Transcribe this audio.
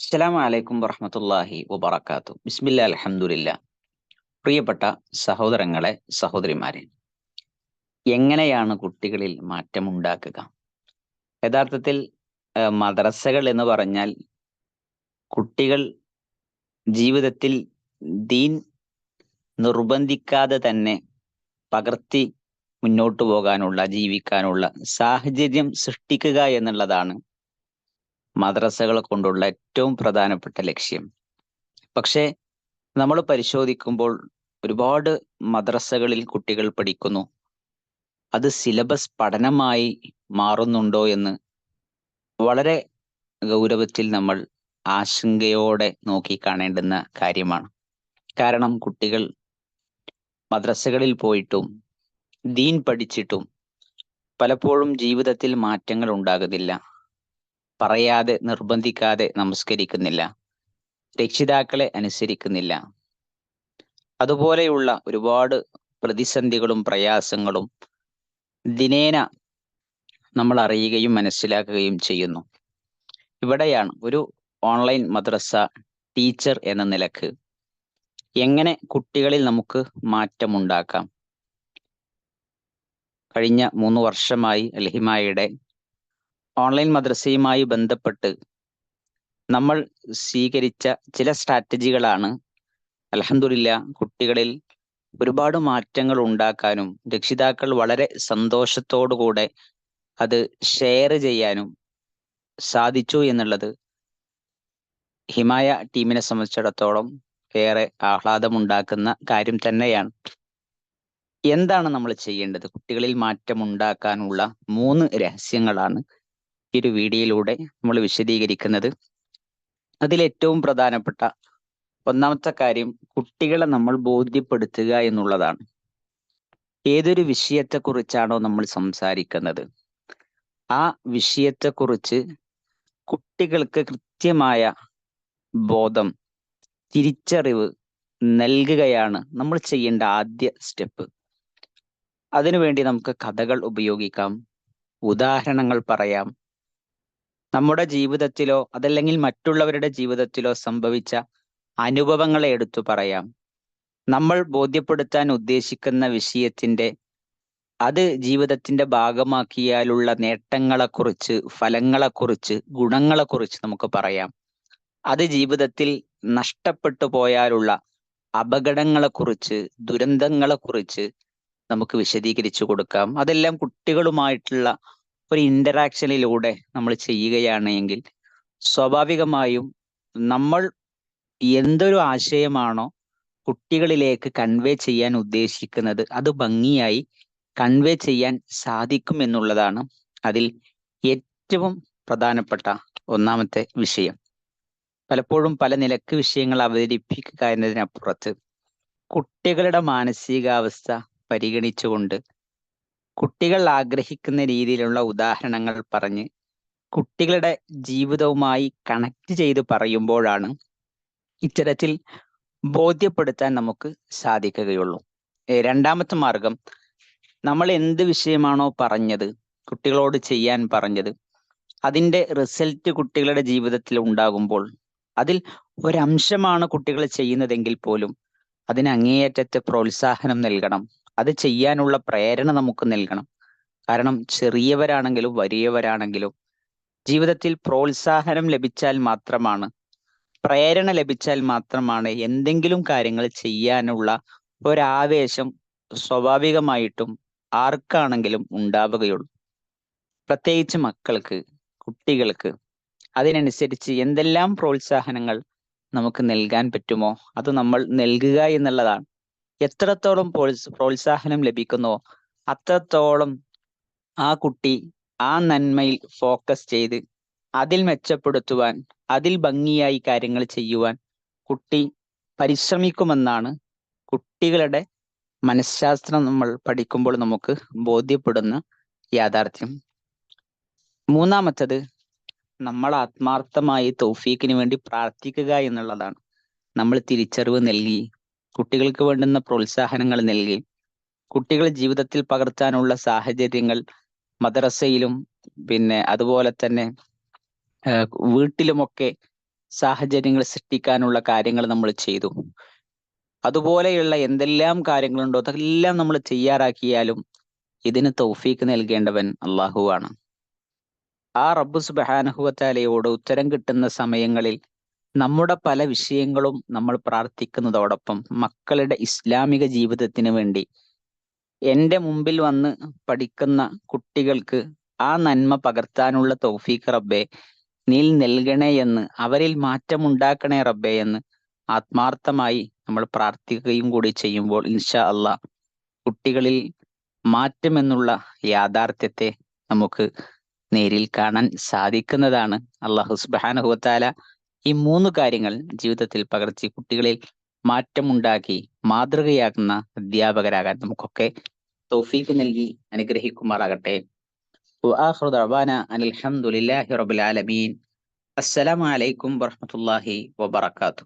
അസ്സലാമു അലൈക്കും വറഹമത്തല്ലാഹി വബറകാത്തു ബിസ്മില്ല അൽഹംദുലില്ലാ പ്രിയപ്പെട്ട സഹോദരങ്ങളെ സഹോദരിമാരെ എങ്ങനെയാണ് കുട്ടികളിൽ മാറ്റമുണ്ടാക്കുക? യഥാർത്ഥത്തിൽ മദ്രസകൾ എന്ന് പറഞ്ഞാൽ കുട്ടികൾ ജീവിതത്തിൽ ദീൻ നിർബന്ധിക്കാതെ തന്നെ പകർത്തി മുന്നോട്ട് പോകാനുള്ള ജീവിക്കാനുള്ള സാഹചര്യം സൃഷ്ടിക്കുക എന്നുള്ളതാണ് മദ്രസകൾ കൊണ്ടുള്ള ഏറ്റവും പ്രധാനപ്പെട്ട ലക്ഷ്യം. പക്ഷേ നമ്മൾ പരിശോധിക്കുമ്പോൾ ഒരുപാട് മദ്രസകളിൽ കുട്ടികൾ പഠിക്കുന്നു. അത് സിലബസ് പഠനമായി മാറുന്നുണ്ടോ എന്ന് വളരെ ഗൗരവത്തിൽ നമ്മൾ ആശങ്കയോടെ നോക്കി കാണേണ്ടുന്ന കാര്യമാണ്. കാരണം കുട്ടികൾ മദ്രസകളിൽ പോയിട്ടും ദീൻ പഠിച്ചിട്ടും പലപ്പോഴും ജീവിതത്തിൽ മാറ്റങ്ങൾ ഉണ്ടാകുന്നില്ല. പറയാതെ നിർബന്ധിക്കാതെ നമസ്കരിക്കുന്നില്ല. രക്ഷിതാക്കളെ അനുസരിക്കുന്നില്ല. അതുപോലെയുള്ള ഒരുപാട് പ്രതിസന്ധികളും പ്രയാസങ്ങളും ദിനേന നമ്മൾ അറിയുകയും മനസ്സിലാക്കുകയും ചെയ്യുന്നു. ഇവിടെയാണ് ഒരു ഓൺലൈൻ മദ്രസ ടീച്ചർ എന്ന നിലയ്ക്ക് എങ്ങനെ കുട്ടികളിൽ നമുക്ക് മാറ്റമുണ്ടാക്കാം. കഴിഞ്ഞ മൂന്ന് വർഷമായി അൽഹിമായുടെ ഓൺലൈൻ മദ്രസയുമായി ബന്ധപ്പെട്ട് നമ്മൾ സ്വീകരിച്ച ചില സ്ട്രാറ്റജികളാണ് അലഹമില്ല കുട്ടികളിൽ ഒരുപാട് മാറ്റങ്ങൾ ഉണ്ടാക്കാനും രക്ഷിതാക്കൾ വളരെ സന്തോഷത്തോടുകൂടെ അത് ഷെയർ ചെയ്യാനും സാധിച്ചു എന്നുള്ളത് ഹിമായ ടീമിനെ സംബന്ധിച്ചിടത്തോളം ഏറെ ആഹ്ലാദമുണ്ടാക്കുന്ന കാര്യം തന്നെയാണ്. എന്താണ് നമ്മൾ ചെയ്യേണ്ടത്? കുട്ടികളിൽ മാറ്റം ഉണ്ടാക്കാനുള്ള മൂന്ന് രഹസ്യങ്ങളാണ്. ഈ ഒരു വീഡിയോയിലൂടെ നമ്മൾ വിശദീകരിക്കുന്നത്. അതിലേറ്റവും പ്രധാനപ്പെട്ട ഒന്നാമത്തെ കാര്യം കുട്ടികളെ നമ്മൾ ബോധ്യപ്പെടുത്തുക എന്നുള്ളതാണ്. ഏതൊരു വിഷയത്തെക്കുറിച്ചാണോ നമ്മൾ സംസാരിക്കുന്നത്? ആ വിഷയത്തെക്കുറിച്ച് കുട്ടികൾക്ക് കൃത്യമായ ബോധം തിരിച്ചറിവ് നൽകുകയാണ് നമ്മൾ ചെയ്യേണ്ട ആദ്യ സ്റ്റെപ്പ്. അതിനുവേണ്ടി നമുക്ക് കഥകൾ ഉപയോഗിക്കാം ഉദാഹരണങ്ങൾ പറയാം നമ്മുടെ ജീവിതത്തിലോ അതല്ലെങ്കിൽ മറ്റുള്ളവരുടെ ജീവിതത്തിലോ സംഭവിച്ച അനുഭവങ്ങളെ എടുത്തു പറയാം. നമ്മൾ ബോധ്യപ്പെടുത്താൻ ഉദ്ദേശിക്കുന്ന വിഷയത്തിന്റെ അത് ജീവിതത്തിന്റെ ഭാഗമാക്കിയാലുള്ള നേട്ടങ്ങളെക്കുറിച്ച് ഫലങ്ങളെക്കുറിച്ച് ഗുണങ്ങളെക്കുറിച്ച് നമുക്ക് പറയാം. അത് ജീവിതത്തിൽ നഷ്ടപ്പെട്ടു പോയാലുള്ള അപകടങ്ങളെക്കുറിച്ച് ദുരന്തങ്ങളെക്കുറിച്ച് നമുക്ക് വിശദീകരിച്ചു കൊടുക്കാം. അതെല്ലാം കുട്ടികളുമായിട്ടുള്ള ഒരു ഇന്ററാക്ഷനിലൂടെ നമ്മൾ ചെയ്യുകയാണെങ്കിൽ സ്വാഭാവികമായും നമ്മൾ എന്തൊരു ആശയമാണോ കുട്ടികളിലേക്ക് കൺവേ ചെയ്യാൻ ഉദ്ദേശിക്കുന്നത് അത് ഭംഗിയായി കൺവേ ചെയ്യാൻ സാധിക്കും എന്നുള്ളതാണ് അതിൽ ഏറ്റവും പ്രധാനപ്പെട്ട ഒന്നാമത്തെ വിഷയം. പലപ്പോഴും പല നിലയ്ക്ക് വിഷയങ്ങൾ അവതരിപ്പിക്കുക എന്നതിനപ്പുറത്ത് കുട്ടികളുടെ മാനസികാവസ്ഥ പരിഗണിച്ചുകൊണ്ട് കുട്ടികൾ ആഗ്രഹിക്കുന്ന രീതിയിലുള്ള ഉദാഹരണങ്ങൾ പറഞ്ഞ് കുട്ടികളുടെ ജീവിതവുമായി കണക്ട് ചെയ്ത് പറയുമ്പോഴാണ് ഇത്തരത്തിൽ ബോധ്യപ്പെടുത്താൻ നമുക്ക് സാധിക്കുകയുള്ളൂ. രണ്ടാമത്തെ മാർഗം നമ്മൾ എന്ത് വിഷയമാണോ പറഞ്ഞത് കുട്ടികളോട് ചെയ്യാൻ പറഞ്ഞത് അതിന്റെ റിസൾട്ട് കുട്ടികളുടെ ജീവിതത്തിൽ ഉണ്ടാകുമ്പോൾ അതിൽ ഒരംശമാണ് കുട്ടികൾ ചെയ്യുന്നതെങ്കിൽ പോലും അതിന് അങ്ങേയറ്റത്തെ പ്രോത്സാഹനം നൽകണം. അത് ചെയ്യാനുള്ള പ്രേരണ നമുക്ക് നൽകണം. കാരണം ചെറിയവരാണെങ്കിലും വലിയവരാണെങ്കിലും ജീവിതത്തിൽ പ്രോത്സാഹനം ലഭിച്ചാൽ മാത്രമാണ് പ്രേരണ ലഭിച്ചാൽ മാത്രമാണ് എന്തെങ്കിലും കാര്യങ്ങൾ ചെയ്യാനുള്ള ഒരാവേശം സ്വാഭാവികമായിട്ടും ആർക്കാണെങ്കിലും ഉണ്ടാവുകയുള്ളൂ. പ്രത്യേകിച്ച് മക്കൾക്ക് കുട്ടികൾക്ക് അതിനനുസരിച്ച് എന്തെല്ലാം പ്രോത്സാഹനങ്ങൾ നമുക്ക് നൽകാൻ പറ്റുമോ അത് നമ്മൾ നൽകുക എന്നുള്ളതാണ്. എത്രത്തോളം പ്രോത്സ- പ്രോത്സാഹനം ലഭിക്കുന്നോ അത്രത്തോളം ആ കുട്ടി ആ നന്മയിൽ ഫോക്കസ് ചെയ്ത് അതിൽ മെച്ചപ്പെടുത്തുവാൻ അതിൽ ഭംഗിയായി കാര്യങ്ങൾ ചെയ്യുവാൻ കുട്ടി പരിശ്രമിക്കുമെന്നാണ് കുട്ടികളുടെ മനഃശാസ്ത്രം നമ്മൾ പഠിക്കുമ്പോൾ നമുക്ക് ബോധ്യപ്പെടുന്ന യാഥാർത്ഥ്യം. മൂന്നാമത്തത് നമ്മൾ ആത്മാർത്ഥമായി തൗഫീക്കിന് വേണ്ടി പ്രാർത്ഥിക്കുക എന്നുള്ളതാണ്. നമ്മൾ തിരിച്ചറിവ് നൽകി കുട്ടികൾക്ക് വേണ്ടുന്ന പ്രോത്സാഹനങ്ങൾ നൽകി. കുട്ടികൾ ജീവിതത്തിൽ പകർത്താനുള്ള സാഹചര്യങ്ങൾ മദ്രസയിലും പിന്നെ അതുപോലെ തന്നെ വീട്ടിലുമൊക്കെ സാഹചര്യങ്ങൾ സൃഷ്ടിക്കാനുള്ള കാര്യങ്ങൾ നമ്മൾ ചെയ്തു. അതുപോലെയുള്ള എന്തെല്ലാം കാര്യങ്ങളുണ്ടോ അതെല്ലാം നമ്മൾ ചെയ്യാറാക്കിയാലും ഇതിന് തൗഫീക്ക് നൽകേണ്ടവൻ അള്ളാഹുവാണ് ആ റബ്ബു സുബാനഹുവത്താലയോട് ഉത്തരം കിട്ടുന്ന സമയങ്ങളിൽ നമ്മുടെ പല വിഷയങ്ങളും നമ്മൾ പ്രാർത്ഥിക്കുന്നതോടൊപ്പം മക്കളുടെ ഇസ്ലാമിക ജീവിതത്തിന് വേണ്ടി എന്റെ മുമ്പിൽ വന്ന് പഠിക്കുന്ന കുട്ടികൾക്ക് ആ നന്മ പകർത്താനുള്ള തൗഫീഖ് റബ്ബെ നീൽ നൽകണേ എന്ന് അവരിൽ മാറ്റമുണ്ടാക്കണേ റബ്ബെ എന്ന് ആത്മാർത്ഥമായി നമ്മൾ പ്രാർത്ഥിക്കുകയും കൂടി ചെയ്യുമ്പോൾ ഇൻഷാ അല്ല കുട്ടികളിൽ മാറ്റമെന്നുള്ള യാഥാർത്ഥ്യത്തെ നമുക്ക് നേരിൽ കാണാൻ സാധിക്കുന്നതാണ്. അള്ളാഹു സുബാനുഹുത്താല ഈ മൂന്ന് കാര്യങ്ങൾ ജീവിതത്തിൽ പകർത്തി കുട്ടികളിൽ മാറ്റമുണ്ടാക്കി മാതൃകയാക്കുന്ന അധ്യാപകരാകാൻ നമുക്കൊക്കെ തൗഫീഖ് നൽകി അനുഗ്രഹിക്കുമാറാകട്ടെ. അനിൽഹമുല്ലാഹി റബുലാലമീൻ അസ്സലാമലൈക്കും വറഹമത്തല്ലാഹി വബർക്കാത്തു